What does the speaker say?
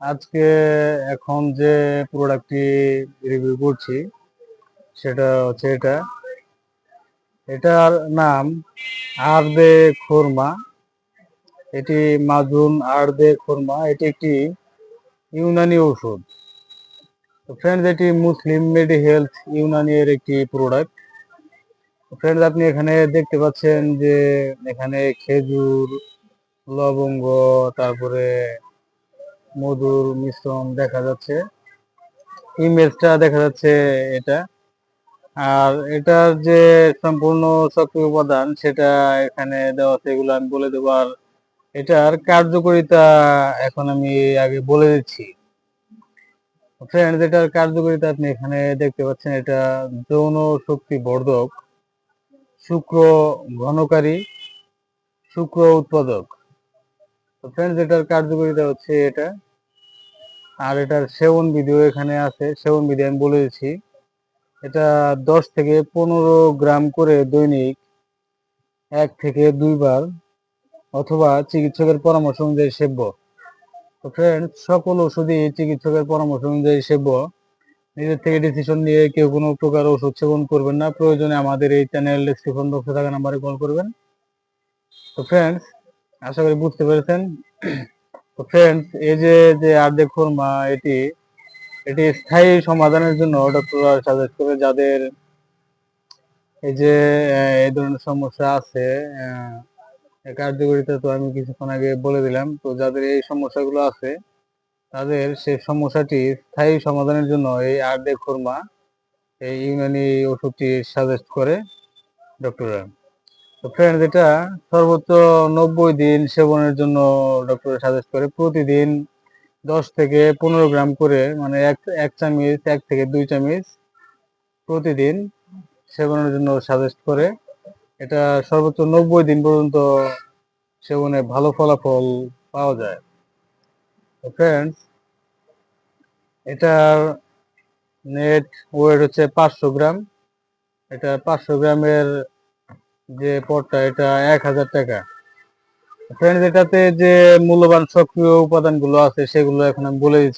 আজকে এখন যে প্রোডাক্টটি রিভিউ করছি, সেটা হচ্ছে এটা। এটার নাম আরদে খুরমা। এটি মাজুন আরদে খুরমা। এটি একটি ইউনানি ওষুধ তো ফ্রেন্ডস এটি মুসলিম মেডি হেলথ ইউনানি এর একটি প্রোডাক্ট ফ্রেন্ডস আপনি এখানে দেখতে পাচ্ছেন যে এখানে খেজুর, লবঙ্গ, তারপরে মধুর মিশ্রণ দেখা যাচ্ছে। ইমেজটা দেখা যাচ্ছে এটা। আর এটার যে সম্পূর্ণ সক্রিয় উপাদান সেটা এখানে দেওয়া আছে, এগুলো আমি বলে দেবো। আর এটার কার্যকারিতা এখন আমি আগে বলে দিচ্ছি। ফ্রেন্ডস এটার কার্যকারিতা আপনি এখানে দেখতে পাচ্ছেন, এটা যৌন শক্তি বর্ধক, শুক্র ঘনকারী, শুক্র উৎপাদক। ফ্রেন্ডস এটার কার্যকারিতা হচ্ছে এটা। আর এটার সেবন ভিডিও এখানে আছে, সেবন ভিডিও আমি বলে দিচ্ছি। এটা দশ থেকে পনেরো গ্রাম করে দৈনিক এক থেকে দুইবার অথবা চিকিৎসকের পরামর্শ অনুযায়ী সেব্য। তো ফ্রেন্ডস সকল ওষুধই চিকিৎসকের পরামর্শ অনুযায়ী সেব্য। নিজের থেকে ডিসিশন নিয়ে কেউ কোনো প্রকার ওষুধ সেবন করবেন না। প্রয়োজনে আমাদের এই চ্যানেল ডিসক্রিপশন বক্সে থাকা নাম্বারে কল করবেন। তো ফ্রেন্ডস আশা করি বুঝতে পেরেছেন। তো ফ্রেন্ডস এই যে যে আর্ধে খুরমা এটি এটি স্থায়ী সমাধানের জন্য ডক্টররা সাজেস্ট করে যাদের, এই যে এই ধরনের সমস্যা আছে এর তো আমি কিছুক্ষণ আগে বলে দিলাম, তো যাদের এই সমস্যাগুলো আছে, তাদের সেই সমস্যাটি স্থায়ী সমাধানের জন্য এই আর্ধে খুরমা এই ইউনানি ওষুধটি সাজেস্ট করে ডক্টররা তো ফ্রেন্ডস এটা সর্বোচ্চ নব্বই দিন সেবনের জন্য ডক্টর সাজেস্ট করে প্রতিদিন দশ থেকে পনেরো গ্রাম করে মানে এক এক চামচ, এক থেকে দুই চামচ প্রতিদিন সেবনের জন্য সাজেস্ট করে। এটা সর্বোচ্চ নব্বই দিন পর্যন্ত সেবনে ভালো ফলাফল পাওয়া যায়। তো ফ্রেন্ডস এটার নেট ওয়েট হচ্ছে পাঁচশো গ্রাম। এটা পাঁচশো গ্রামের যে পটটা, এটা এক হাজার টাকা। ফ্রেন্ডস এটাতে যে মূল্যবান সক্রিয় উপাদানগুলো আছে, সেগুলো এখন আমি বলে দিচ্ছি।